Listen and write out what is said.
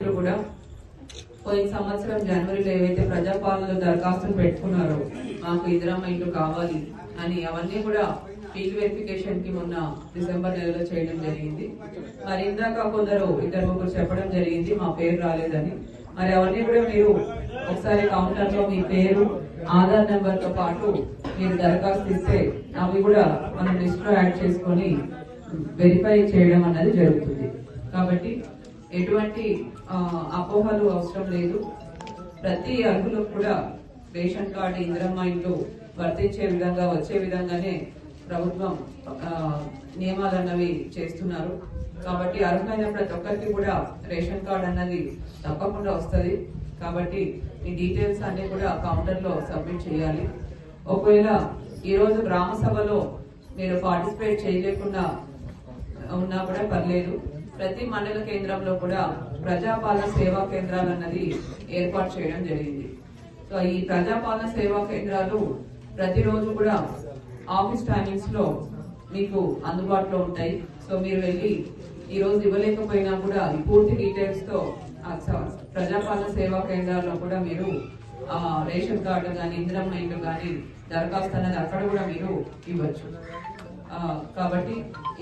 కూడా పోయిన సంవత్సరం జనవరిలో ఏవైతే ప్రజాపాలనలో దరఖాస్తులు పెట్టుకున్నారో మాకు ఇందిరమ్మ ఇల్లు కావాలి అని అవన్నీ కూడా ఫీల్డ్ వెరిఫికేషన్కి మొన్న డిసెంబర్ నెలలో చేయడం జరిగింది. మరి ఇందాక కొందరు ఇద్దరు ముగ్గురు చెప్పడం జరిగింది మా పేరు రాలేదని. మరి అవన్నీ కూడా మీరు ఒకసారి కౌంటర్లో మీ పేరు ఆధార్ నెంబర్తో పాటు మీరు దరఖాస్తు ఇస్తే అవి కూడా మనం లిస్ట్లో యాడ్ చేసుకొని వెరిఫై చేయడం అన్నది జరుగుతుంది. కాబట్టి ఎటువంటి అపోహలు అవసరం లేదు. ప్రతి అర్హులకు కూడా రేషన్ కార్డు ఇందిరమ్మ ఇంట్లో వర్తించే విధంగా వచ్చే విధంగానే ప్రభుత్వం నియమాలు అన్నవి చేస్తున్నారు. కాబట్టి అర్హులైన ప్రతి ఒక్కరికి కూడా రేషన్ కార్డు అన్నది తప్పకుండా వస్తుంది. కాబట్టి ఈ డీటెయిల్స్ అన్ని కూడా కౌంటర్లో సబ్మిట్ చేయాలి. ఒకవేళ ఈరోజు గ్రామ సభలో మీరు పార్టిసిపేట్ చేయలేకుండా ఉన్నా కూడా పర్లేదు. ప్రతి మండల కేంద్రంలో కూడా ప్రజాపాలన సేవా కేంద్రాలు అన్నది ఏర్పాటు చేయడం జరిగింది. సో ఈ ప్రజాపాలన సేవా కేంద్రాలు ప్రతిరోజు కూడా ఆఫీస్ టైమింగ్స్లో మీకు అందుబాటులో ఉంటాయి. సో మీరు వెళ్ళి ఈ రోజు ఇవ్వలేకపోయినా కూడా పూర్తి డీటెయిల్స్తో ప్రజాపాలన సేవా కేంద్రాల్లో కూడా మీరు రేషన్ కార్డు కానీ ఇంద్రం ఇల్లు కానీ దరఖాస్తు అనేది అక్కడ కూడా మీరు ఇవ్వచ్చు. కాబట్టి